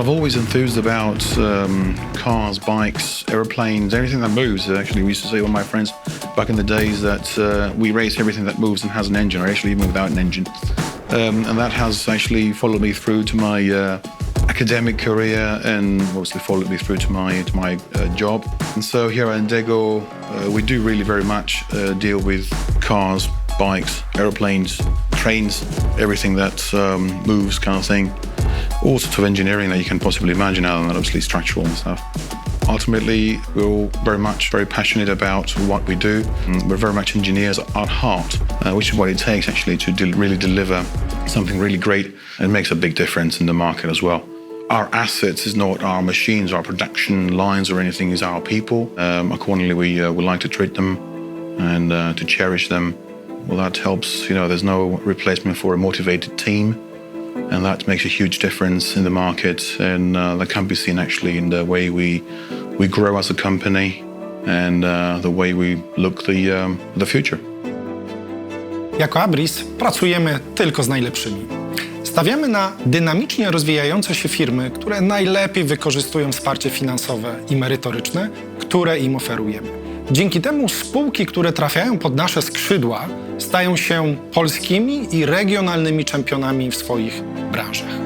Well, I've always enthused about um, cars, bikes, aeroplanes, everything that moves. Actually, we used to say, with my friends back in the days, that uh, we race everything that moves and has an engine, or actually even without an engine. Um, and that has actually followed me through to my uh, academic career and obviously followed me through to my to my uh, job. And so here at Indego, uh, we do really very much uh, deal with cars, bikes, aeroplanes, trains, everything that um, moves, kind of thing. All sorts of engineering that you can possibly imagine, other than obviously structural and stuff. Ultimately, we're all very much very passionate about what we do. Mm, We're very much engineers at heart, uh, which is what it takes actually to del- really deliver something really great and makes a big difference in the market as well. Our assets is not our machines, our production lines or anything, is our people. Um, accordingly, we uh, would like to treat them and uh, to cherish them. Well, that helps. You know, there's no replacement for a motivated team and that makes a huge difference in the market and uh, that can be seen actually in the way we we grow as a company and uh, the way we look the um, the future Jako Abris pracujemy tylko z najlepszymi. Stawiamy na dynamicznie rozwijające się firmy, które najlepiej wykorzystują wsparcie finansowe i merytoryczne, które im oferujemy. Dzięki temu spółki, które trafiają pod nasze skrzydła, stają się polskimi i regionalnymi czempionami w swoich branżach.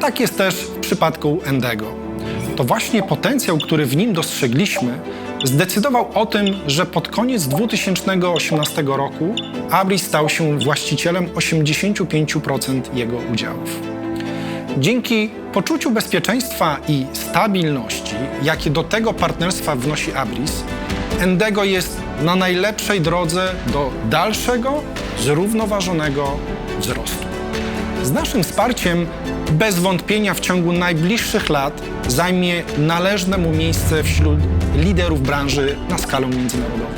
Tak jest też w przypadku Endego. To właśnie potencjał, który w nim dostrzegliśmy, zdecydował o tym, że pod koniec 2018 roku Abri stał się właścicielem 85% jego udziałów. Dzięki poczuciu bezpieczeństwa i stabilności, jakie do tego partnerstwa wnosi Abris, Endego jest na najlepszej drodze do dalszego, zrównoważonego wzrostu. Z naszym wsparciem bez wątpienia w ciągu najbliższych lat zajmie należne mu miejsce wśród liderów branży na skalę międzynarodową.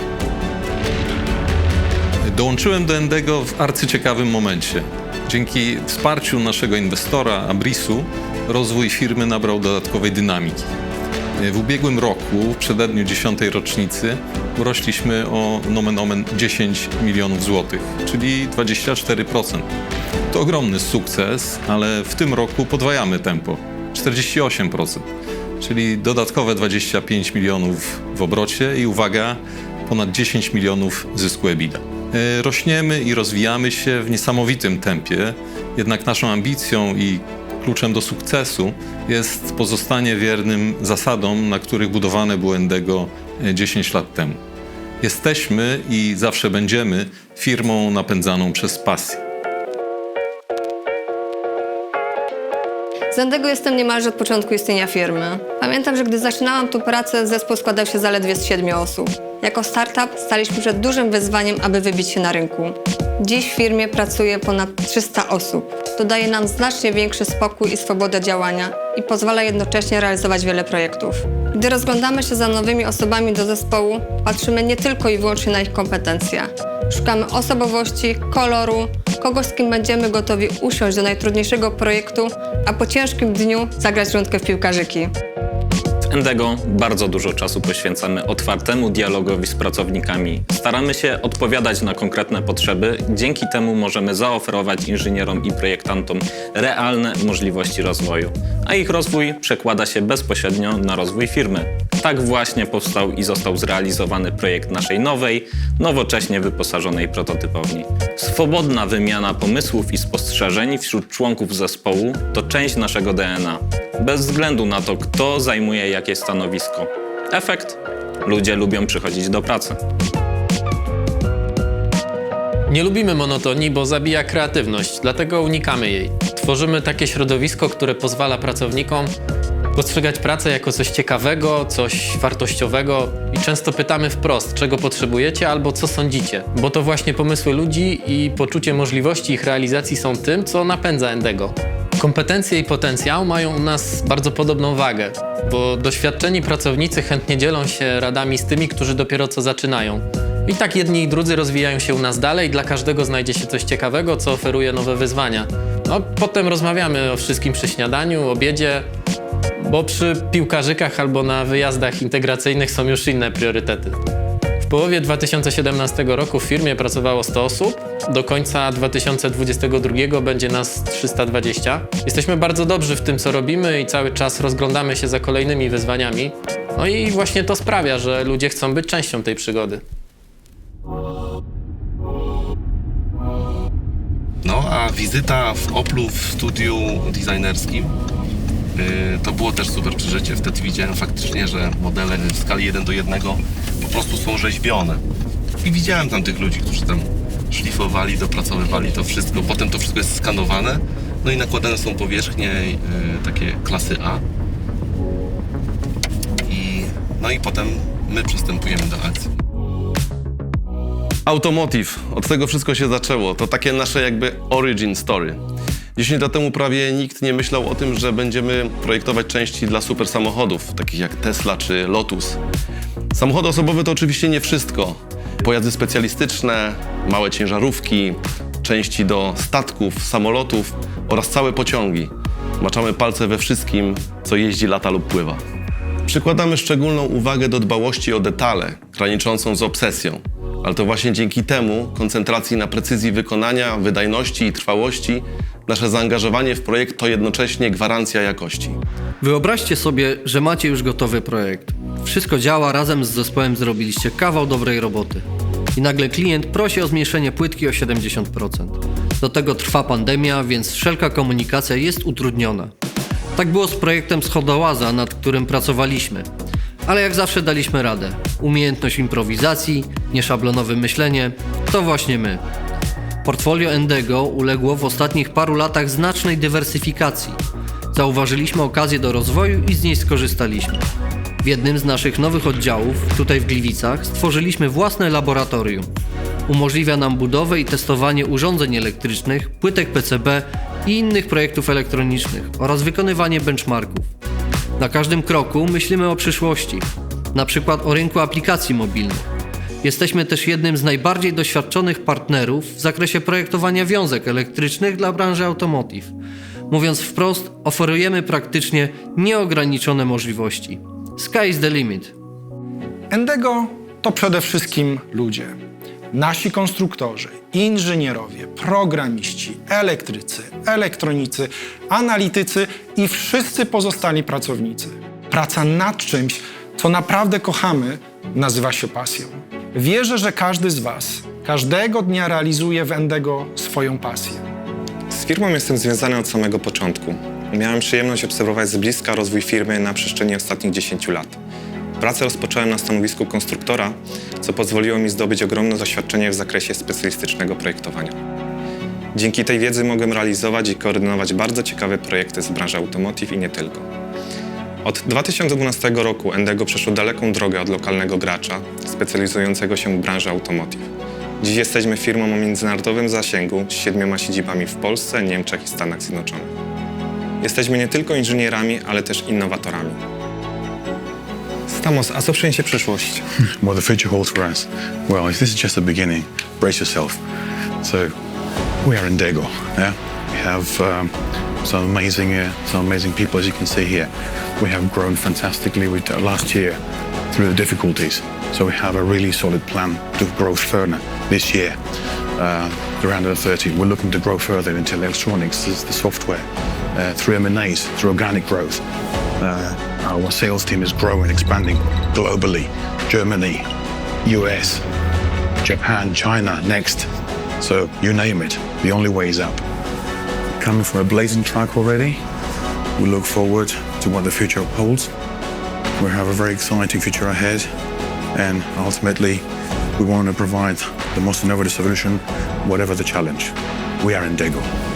Dołączyłem do Endego w arcyciekawym momencie. Dzięki wsparciu naszego inwestora Abrisu rozwój firmy nabrał dodatkowej dynamiki. W ubiegłym roku, w przededniu 10. rocznicy, urośliśmy o nomen omen 10 milionów złotych, czyli 24%. To ogromny sukces, ale w tym roku podwajamy tempo 48%, czyli dodatkowe 25 milionów w obrocie i uwaga, ponad 10 milionów zysku EBITDA. E, Rośniemy i rozwijamy się w niesamowitym tempie, jednak naszą ambicją i kluczem do sukcesu jest pozostanie wiernym zasadom, na których budowane było Endego e, 10 lat temu. Jesteśmy i zawsze będziemy firmą napędzaną przez pasję. Endego jestem niemalże od początku istnienia firmy. Pamiętam, że gdy zaczynałam tu pracę, zespół składał się zaledwie z siedmiu osób. Jako startup staliśmy przed dużym wyzwaniem, aby wybić się na rynku. Dziś w firmie pracuje ponad 300 osób. To daje nam znacznie większy spokój i swobodę działania i pozwala jednocześnie realizować wiele projektów. Gdy rozglądamy się za nowymi osobami do zespołu, patrzymy nie tylko i wyłącznie na ich kompetencje. Szukamy osobowości, koloru, kogoś, z kim będziemy gotowi usiąść do najtrudniejszego projektu, a po ciężkim dniu zagrać rundkę w piłkarzyki. W Endego bardzo dużo czasu poświęcamy otwartemu dialogowi z pracownikami. Staramy się odpowiadać na konkretne potrzeby, dzięki temu możemy zaoferować inżynierom i projektantom realne możliwości rozwoju, a ich rozwój przekłada się bezpośrednio na rozwój firmy. Tak właśnie powstał i został zrealizowany projekt naszej nowej, nowocześnie wyposażonej prototypowni. Swobodna wymiana pomysłów i spostrzeżeń wśród członków zespołu to część naszego DNA. Bez względu na to, kto zajmuje jakie stanowisko. Efekt? Ludzie lubią przychodzić do pracy. Nie lubimy monotonii, bo zabija kreatywność, dlatego unikamy jej. Tworzymy takie środowisko, które pozwala pracownikom postrzegać pracę jako coś ciekawego, coś wartościowego i często pytamy wprost, czego potrzebujecie albo co sądzicie, bo to właśnie pomysły ludzi i poczucie możliwości ich realizacji są tym, co napędza Endego. Kompetencje i potencjał mają u nas bardzo podobną wagę, bo doświadczeni pracownicy chętnie dzielą się radami z tymi, którzy dopiero co zaczynają. I tak jedni i drudzy rozwijają się u nas dalej, dla każdego znajdzie się coś ciekawego, co oferuje nowe wyzwania. No, potem rozmawiamy o wszystkim przy śniadaniu, obiedzie, bo przy piłkarzykach albo na wyjazdach integracyjnych są już inne priorytety. W połowie 2017 roku w firmie pracowało 100 osób. Do końca 2022 będzie nas 320. Jesteśmy bardzo dobrzy w tym, co robimy i cały czas rozglądamy się za kolejnymi wyzwaniami. No i właśnie to sprawia, że ludzie chcą być częścią tej przygody. No, a wizyta w Oplu w studiu designerskim to było też super przeżycie. Wtedy widziałem faktycznie, że modele w skali 1 do 1 po prostu są rzeźbione. I widziałem tam tych ludzi, którzy tam szlifowali, dopracowywali to wszystko. Potem to wszystko jest skanowane, no i nakładane są powierzchnie yy, takie klasy A. I, no i potem my przystępujemy do akcji. Automotive. Od tego wszystko się zaczęło. To takie nasze jakby origin story. 10 lat temu prawie nikt nie myślał o tym, że będziemy projektować części dla super samochodów, takich jak Tesla czy Lotus. Samochody osobowe to oczywiście nie wszystko. Pojazdy specjalistyczne, małe ciężarówki, części do statków, samolotów oraz całe pociągi. Maczamy palce we wszystkim, co jeździ, lata lub pływa. Przykładamy szczególną uwagę do dbałości o detale, graniczącą z obsesją. Ale to właśnie dzięki temu, koncentracji na precyzji wykonania, wydajności i trwałości, nasze zaangażowanie w projekt to jednocześnie gwarancja jakości. Wyobraźcie sobie, że macie już gotowy projekt. Wszystko działa, razem z zespołem zrobiliście kawał dobrej roboty. I nagle klient prosi o zmniejszenie płytki o 70%. Do tego trwa pandemia, więc wszelka komunikacja jest utrudniona. Tak było z projektem Schodołaza, nad którym pracowaliśmy. Ale jak zawsze daliśmy radę. Umiejętność improwizacji, nieszablonowe myślenie to właśnie my. Portfolio Endego uległo w ostatnich paru latach znacznej dywersyfikacji. Zauważyliśmy okazję do rozwoju i z niej skorzystaliśmy. W jednym z naszych nowych oddziałów, tutaj w Gliwicach, stworzyliśmy własne laboratorium. Umożliwia nam budowę i testowanie urządzeń elektrycznych, płytek PCB i innych projektów elektronicznych oraz wykonywanie benchmarków. Na każdym kroku myślimy o przyszłości, na przykład o rynku aplikacji mobilnych. Jesteśmy też jednym z najbardziej doświadczonych partnerów w zakresie projektowania wiązek elektrycznych dla branży automotive. Mówiąc wprost, oferujemy praktycznie nieograniczone możliwości. Sky is the limit. Endego to przede wszystkim ludzie. Nasi konstruktorzy, inżynierowie, programiści, elektrycy, elektronicy, analitycy i wszyscy pozostali pracownicy. Praca nad czymś, co naprawdę kochamy, nazywa się pasją. Wierzę, że każdy z Was każdego dnia realizuje w Endego swoją pasję. Z firmą jestem związany od samego początku. Miałem przyjemność obserwować z bliska rozwój firmy na przestrzeni ostatnich 10 lat. Pracę rozpocząłem na stanowisku konstruktora, co pozwoliło mi zdobyć ogromne doświadczenie w zakresie specjalistycznego projektowania. Dzięki tej wiedzy mogłem realizować i koordynować bardzo ciekawe projekty z branży automotive i nie tylko. Od 2012 roku Endego przeszło daleką drogę od lokalnego gracza specjalizującego się w branży automotive. Dziś jesteśmy firmą o międzynarodowym zasięgu z siedmioma siedzibami w Polsce, Niemczech i Stanach Zjednoczonych. Jesteśmy nie tylko inżynierami, ale też innowatorami. Stamos, a co przyniesie przyszłość? What the future holds for us? Well, if this is just the beginning, brace yourself. So, we are in Dago. Yeah, we have um, some amazing, uh, some amazing people, as you can see here. We have grown fantastically with, uh, last year through the difficulties. So we have a really solid plan to grow further this year. Uh, around the 30, we're looking to grow further into electronics, the software, uh, through M&As, through organic growth. Uh, our sales team is growing, expanding globally. Germany, US, Japan, China, next. So you name it, the only way is up. Coming from a blazing track already, we look forward to what the future holds. We have a very exciting future ahead, and ultimately, we want to provide the most innovative solution, whatever the challenge. We are in Dago.